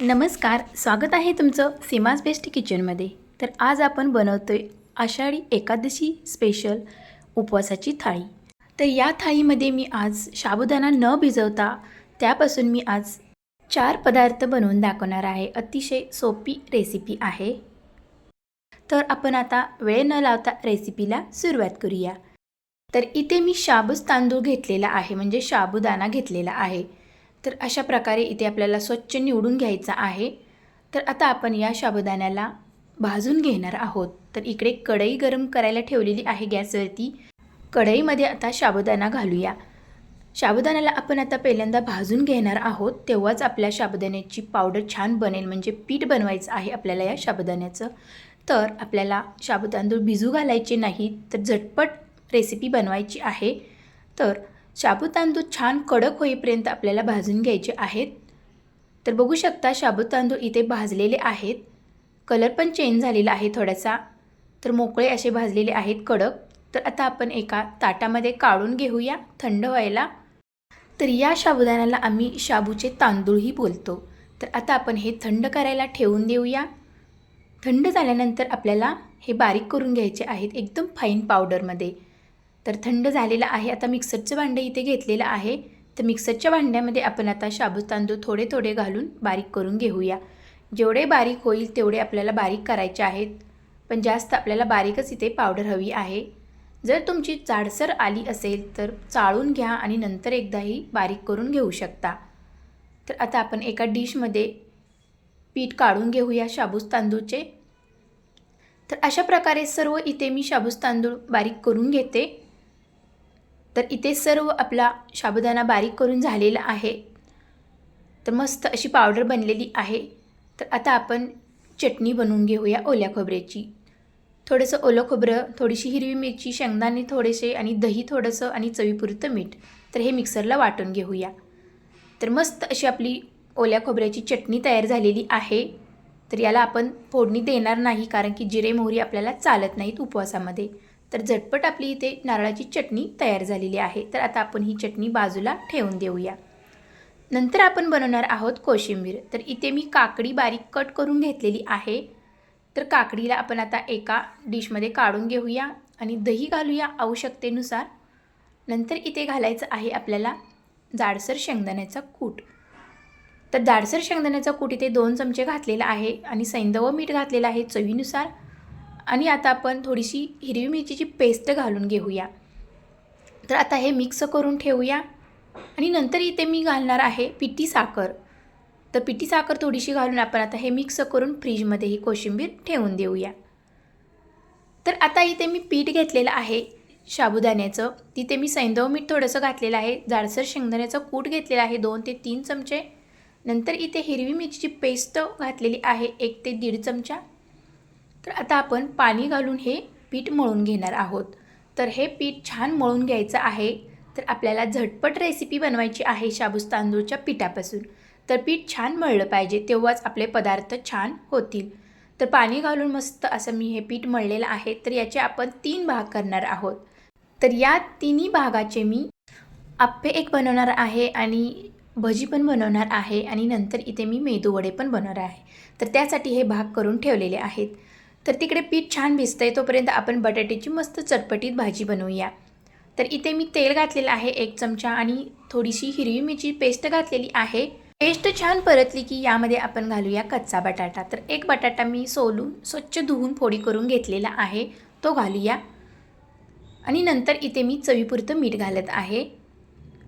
नमस्कार स्वागत आहे तुमचं सीमाज बेस्ट किचनमध्ये. तर आज आपण बनवतोय आषाढी एकादशी स्पेशल उपवासाची थाळी. तर या थाळीमध्ये मी आज साबुदाणा न भिजवता त्यापासून मी आज चार पदार्थ बनवून दाखवणार आहे. अतिशय सोपी रेसिपी आहे. तर आपण आता वेळ न लावता रेसिपीला सुरुवात करूया. तर इथे मी शाबूस तांदूळ घेतलेला आहे म्हणजे साबुदाणा घेतलेला आहे. तर अशा प्रकारे इथे आपल्याला स्वच्छ निवडून घ्यायचा आहे. तर आता आपण या साबुदाण्याला भाजून घेणार आहोत. तर इकडे कढई गरम करायला ठेवलेली आहे गॅसवरती. कढईमध्ये आता साबुदाणा घालूया. साबुदाण्याला आपण आता पहिल्यांदा भाजून घेणार आहोत. तेव्हाच आपल्या साबुदाण्याची पावडर छान बनेल. म्हणजे पीठ बनवायचं आहे आपल्याला या साबुदाण्याचं. तर आपल्याला साबुतांदूळ भिजू घालायचे नाही तर झटपट रेसिपी बनवायची आहे. तर शाबू तांदूळ छान कडक होईपर्यंत आपल्याला भाजून घ्यायचे आहेत. तर बघू शकता शाबू तांदूळ इथे भाजलेले आहेत. कलर पण चेंज झालेला आहे थोडासा. तर मोकळे असे भाजलेले आहेत कडक. तर आता आपण एका ताटामध्ये काढून घेऊया थंड व्हायला. तर या साबुदाण्याला आम्ही शाबूचे तांदूळही बोलतो. तर आता आपण हे थंड करायला ठेवून देऊया. थंड झाल्यानंतर आपल्याला हे बारीक करून घ्यायचे आहेत एकदम फाईन पावडरमध्ये तर थंड झालेलं आहे. आता मिक्सरचं भांडं इथे घेतलेलं आहे. तर मिक्सरच्या भांड्यामध्ये आपण आता शाबू तांदूळ थोडे थोडे घालून बारीक करून घेऊया. जेवढे बारीक होईल तेवढे आपल्याला बारीक करायचे आहेत. पण जास्त आपल्याला बारीकच इथे पावडर हवी आहे. जर तुमची जाडसर आली असेल तर चाळून घ्या आणि नंतर एकदाही बारीक करून घेऊ शकता. तर आता आपण एका डिशमध्ये पीठ काढून घेऊया शाबूस तांदूळचे. तर अशा प्रकारे सर्व इथे मी शाबूस तांदूळ बारीक करून घेते. तर इथे सर्व आपला साबुदाणा बारीक करून झालेला आहे. तर मस्त अशी पावडर बनलेली आहे. तर आता आपण चटणी बनवून घेऊया ओल्या खोबऱ्याची. थोडंसं ओलं खोबरं थोडीशी हिरवी मिरची शेंगदाणे थोडेसे आणि दही थोडंसं आणि चवीपुरतं मीठ. तर हे मिक्सरला वाटून घेऊया. तर मस्त अशी आपली ओल्या खोबऱ्याची चटणी तयार झालेली आहे. तर याला आपण फोडणी देणार नाही कारण की जिरे मोहरी आपल्याला चालत नाहीत उपवासामध्ये. तर झटपट आपली इथे नारळाची चटणी तयार झालेली आहे. तर आता आपण ही चटणी बाजूला ठेवून देऊया. नंतर आपण बनवणार आहोत कोशिंबीर. तर इथे मी काकडी बारीक कट करून घेतलेली आहे. तर काकडीला आपण आता एका डिशमध्ये काढून घेऊया आणि दही घालूया आवश्यकतेनुसार. नंतर इथे घालायचं आहे आपल्याला जाडसर शेंगदाण्याचा कूट. तर जाडसर शेंगदाण्याचा कूट इथे दोन चमचे घातलेला आहे आणि सैंदव मीठ घातलेलं आहे चवीनुसार. आणि आता आपण थोडीशी हिरवी मिरचीची पेस्ट घालून घेऊया. तर आता हे मिक्स करून ठेवूया. आणि नंतर इथे मी घालणार आहे पिठी साखर. तर पिठी साखर थोडीशी घालून आपण आता हे मिक्स करून फ्रीजमध्ये ही कोशिंबीर ठेवून देऊया. तर आता इथे मी पीठ घेतलेलं आहे साबुदाण्याचं तिथे मी सैंदव मीठ थोडंसं घातलेलं आहे. जाडसर शेंगदाण्याचं कूट घेतलेलं आहे दोन ते तीन चमचे. नंतर इथे हिरवी मिरचीची पेस्ट घातलेली आहे एक ते दीड चमचा. तर आता आपण पाणी घालून हे पीठ मळून घेणार आहोत. तर हे पीठ छान मळून घ्यायचं आहे. तर आपल्याला झटपट रेसिपी बनवायची आहे शाबूस तांदूळच्या पिठापासून. तर पीठ छान मळलं पाहिजे तेव्हाच आपले पदार्थ छान होतील. तर पाणी घालून मस्त असं मी हे पीठ मळलेलं आहे. तर याचे आपण तीन भाग करणार आहोत. तर या तिन्ही भागाचे मी आप्पे एक बनवणार आहे आणि भजी पण बनवणार आहे आणि नंतर इथे मी मेदूवडे पण बनवणार आहे. तर त्यासाठी हे भाग करून ठेवलेले आहेत. तर तिकडे पीठ छान भिजतं आहे तोपर्यंत आपण बटाट्याची मस्त चटपटीत भाजी बनवूया. तर इथे मी तेल घातलेलं आहे एक चमचा आणि थोडीशी हिरवी मिरची पेस्ट घातलेली आहे. पेस्ट छान परतली की यामध्ये आपण घालूया कच्चा बटाटा. तर एक बटाटा मी सोलून स्वच्छ धुवून फोडी करून घेतलेला आहे तो घालूया. आणि नंतर इथे मी चवीपुरतं मीठ घालत आहे.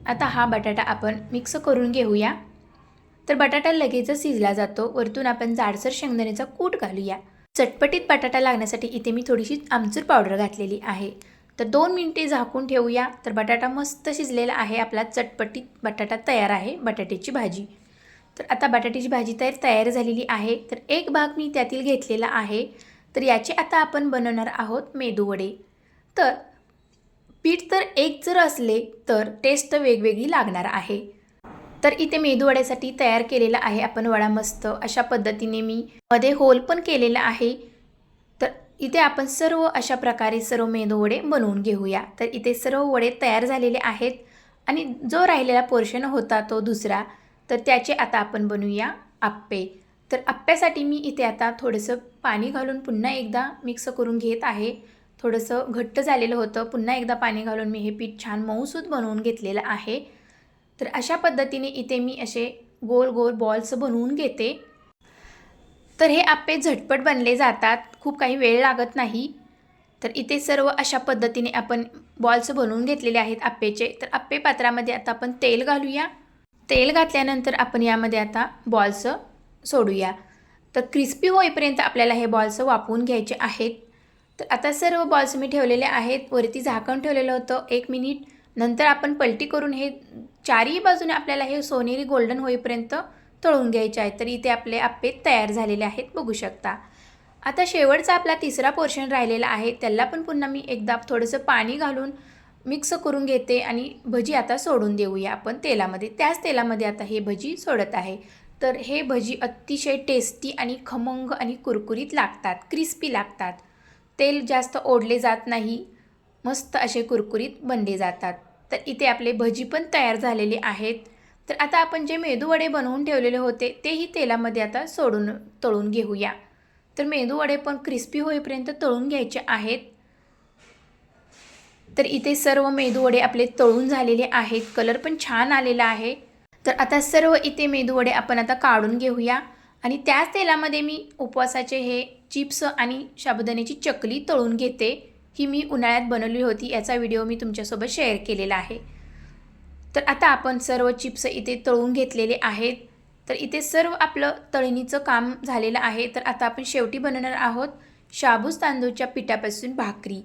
आता हा बटाटा आपण मिक्स करून घेऊया. तर बटाटा लगेचच शिजला जातो. वरतून आपण जाडसर शेंगदाण्याचा कूट घालूया. चटपटीत बटाटा लागण्यासाठी इथे मी थोडीशी आमचूर पावडर घातलेली आहे. तर दोन मिनटे झाकून ठेवूया. तर बटाटा मस्त शिजलेला आहे. आपला चटपटीत बटाटा तयार आहे बटाट्याची भाजी. तर आता बटाट्याची भाजी तयार तयार झालेली आहे. तर एक भाग मी त्यातील घेतलेला आहे. तर याचे आता आपण बनवणार आहोत मेदूवडे तर पीठ तर एक जर असले तर टेस्ट वेगवेगळी लागणार आहे. तर इथे मेदूवड्यासाठी तयार केलेला आहे आपण वडा मस्त. अशा पद्धतीने मी मध्ये होल पण केलेला आहे. तर इथे आपण सर्व अशा प्रकारे सर्व मेदूवडे बनवून घेऊया. तर इथे सर्व वडे तयार झालेले आहेत. आणि जो राहिलेला पोर्शन होता तो दुसरा. तर त्याचे आता आपण बनवूया आप्पे. तर आप्प्यासाठी मी इथे आता थोडंसं पाणी घालून पुन्हा एकदा मिक्स करून घेत आहे. थोडंसं घट्ट झालेलं होतं. पुन्हा एकदा पाणी घालून मी हे पीठ छान मऊसूत बनवून घेतलेलं आहे. तर अशा पद्धतीने इथे मी असे गोल गोल बॉल्स बनवून घेते. तर हे आप्पे झटपट बनले जातात. खूप काही वेळ लागत नाही. तर इथे सर्व अशा पद्धतीने आपण बॉल्स बनवून घेतलेले आहेत आप्पेचे तर आप्पे पात्रामध्ये आता आपण तेल घालूया. तेल घातल्यानंतर आपण यामध्ये आता बॉल्स सोडूया. तर क्रिस्पी होईपर्यंत आपल्याला हे बॉल्स वापरून घ्यायचे आहेत. तर आता सर्व बॉल्स मी ठेवलेले आहेत. वरती झाकण ठेवलेलं होतं एक मिनिट नंतर आपण पलटी करून हे चारही बाजूने आपल्याला हे सोनेरी गोल्डन होईपर्यंत तळून घ्यायचे आहेत तर इथे आपले आप्पे तयार झालेले आहेत बघू शकता. आता शेवटचा आपला तिसरा पोर्शन राहिलेला आहे. त्याला पण पुन्हा मी एकदा थोडंसं पाणी घालून मिक्स करून घेते आणि भजी आता सोडून देऊया आपण तेलामध्ये. त्याच तेलामध्ये आता हे भजी सोडत आहे. तर हे भजी अतिशय टेस्टी आणि खमंग आणि कुरकुरीत लागतात क्रिस्पी लागतात. तेल जास्त ओढले जात नाही. मस्त असे कुरकुरीत बनले जातात. तर इथे आपले भजी पण तयार झालेले आहेत. तर आता आपण जे मेदूवडे बनवून ठेवलेले होते तेही तेलामध्ये आता सोडून तळून घेऊया. तर मेदूवडे पण क्रिस्पी होईपर्यंत तळून घ्यायचे आहेत. तर इथे सर्व मेदूवडे आपले तळून झालेले आहेत. कलर पण छान आलेला आहे. तर आता सर्व इथे मेदूवडे आपण आता काढून घेऊया. आणि त्याच तेलामध्ये मी उपवासाचे हे चिप्स आणि साबुदाण्याची चकली तळून घेते. ही मी उन्हाळ्यात बनवली होती याचा व्हिडिओ मी तुमच्यासोबत शेअर केलेला आहे. तर आता आपण सर्व चिप्स इथे तळून घेतलेले आहेत. तर इथे सर्व आपलं तळणीचं काम झालेलं आहे. तर आता आपण शेवटी बनवणार आहोत शाबूस तांदूळच्या पिठापासून भाकरी.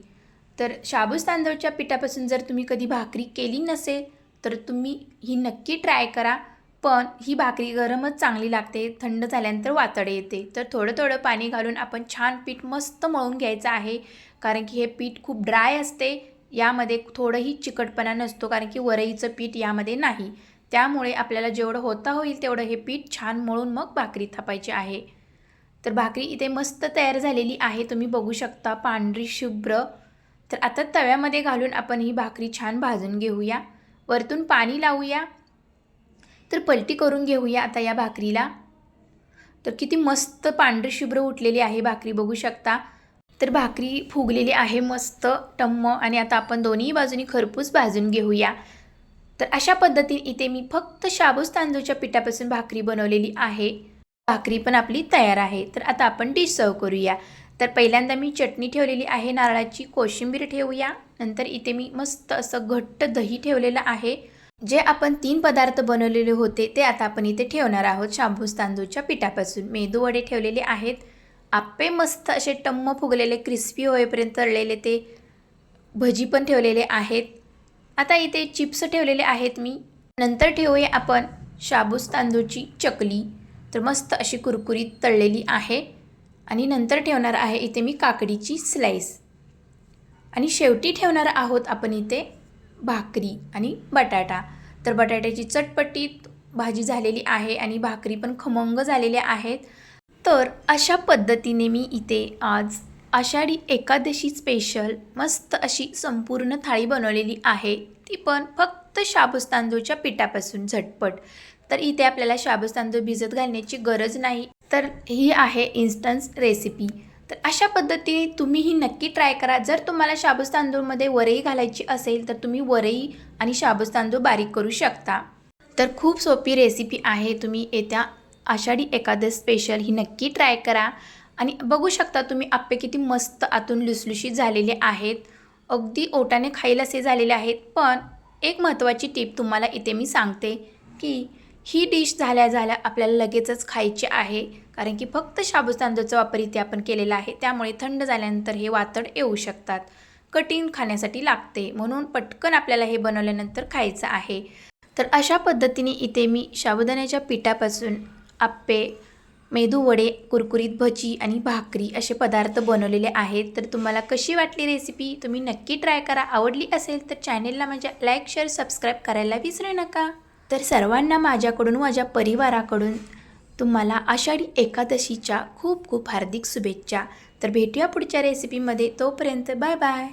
तर शाबूस तांदूळच्या पिठापासून जर तुम्ही कधी भाकरी केली नसेल तर तुम्ही ही नक्की ट्राय करा. पण ही भाकरी गरमच चांगली लागते थंड झाल्यानंतर वातडे येते. तर थोडं थोडं पाणी घालून आपण छान पीठ मस्त मळून घ्यायचं आहे. कारण की हे पीठ खूप ड्राय असते यामध्ये थोडंही चिकटपणा नसतो कारण की वरईचं पीठ यामध्ये नाही. त्यामुळे आपल्याला जेवढं होता होईल तेवढं हे पीठ छान मळून मग भाकरी थापायची आहे. तर भाकरी इथे मस्त तयार झालेली आहे तुम्ही बघू शकता पांढरी शुभ्र. तर आता तव्यामध्ये घालून आपण ही भाकरी छान भाजून घेऊया. वरतून पाणी लावूया. तर पलटी करून घेऊया आता या भाकरीला. तर किती मस्त पांढरी शुभ्र उठलेली आहे भाकरी बघू शकता. तर भाकरी फुगलेली आहे मस्त टम्म आणि आता आपण दोन्ही बाजूनी खरपूस भाजून घेऊया. तर अशा पद्धतीने इथे मी फक्त शाबूस तांदूळच्या पिठापासून भाकरी बनवलेली आहे. भाकरी पण आपली तयार आहे. तर आता आपण डिश सर्व करूया. तर पहिल्यांदा मी चटणी ठेवलेली आहे नारळाची कोशिंबीर ठेवूया. नंतर इथे मी मस्त असं घट्ट दही ठेवलेलं आहे. जे आपण तीन पदार्थ बनवलेले होते ते आता आपण इथे ठेवणार आहोत. शाबूस तांदूळच्या पिठापासून मेदू वडे ठेवलेले आहेत. आप्पे मस्त असे टम्म फुगलेले क्रिस्पी होईपर्यंत तळलेले ते भजी पण ठेवलेले आहेत. आता इथे चिप्स ठेवलेले आहेत मी. नंतर ठेवूया आपण शाबूस तांदूळची चकली. तर मस्त अशी कुरकुरीत तळलेली आहे. आणि नंतर ठेवणार आहे इथे मी काकडीची स्लाईस आणि शेवटी ठेवणार आहोत आपण इथे भाकरी आणि बटाटा. तर बटाट्याची चटपटीत भाजी झालेली आहे आणि भाकरी पण खमंग झालेल्या आहेत. तर अशा पद्धतीने मी इथे आज आषाढी एकादशी स्पेशल मस्त अशी संपूर्ण थाळी बनवलेली आहे. ती पण फक्त शाबूस तांदूळच्या पिठापासून झटपट. तर इथे आपल्याला शाबूस तांदूळ भिजत घालण्याची गरज नाही. तर ही आहे इन्स्टन्स रेसिपी तर अशा पद्धतीने तुम्ही ही नक्की ट्राय करा. जर तुम्हाला शाबूस तांदूळमध्ये वरई घालायची असेल तर तुम्ही वरई आणि शाबूस तांदूळ बारीक करू शकता. तर खूप सोपी रेसिपी आहे. तुम्ही येत्या आषाढी एकादश स्पेशल ही नक्की ट्राय करा. आणि बघू शकता तुम्ही आप्पे किती मस्त आतून लुसलुशीत झालेले आहेत. अगदी ओटाने खाईल असे झालेले आहेत. पण एक महत्त्वाची टीप तुम्हाला इथे मी सांगते की ही डिश झाल्या झाल्या आपल्याला लगेचच खायची आहे. कारण की फक्त शाबूस तांदूळचा वापर इथे आपण केलेला आहे. त्यामुळे थंड झाल्यानंतर हे वातड येऊ शकतात. कठीण खाण्यासाठी लागते. म्हणून पटकन आपल्याला हे बनवल्यानंतर खायचं आहे. तर अशा पद्धतीने इथे मी साबुदाण्याच्या पिठापासून आप्पे मेदूवडे कुरकुरीत भजी आणि भाकरी असे पदार्थ बनवलेले आहेत. तर तुम्हाला कशी वाटली रेसिपी तुम्ही नक्की ट्राय करा. आवडली असेल तर चॅनेलला माझ्या लाईक शेअर सबस्क्राईब करायला विसरू नका. तर सर्वांना माझ्याकडून माझ्या परिवाराकडून तुम्हाला आषाढी एकादशीच्या खूप खूप हार्दिक शुभेच्छा. तर भेटूया पुढच्या रेसिपीमध्ये तोपर्यंत बाय बाय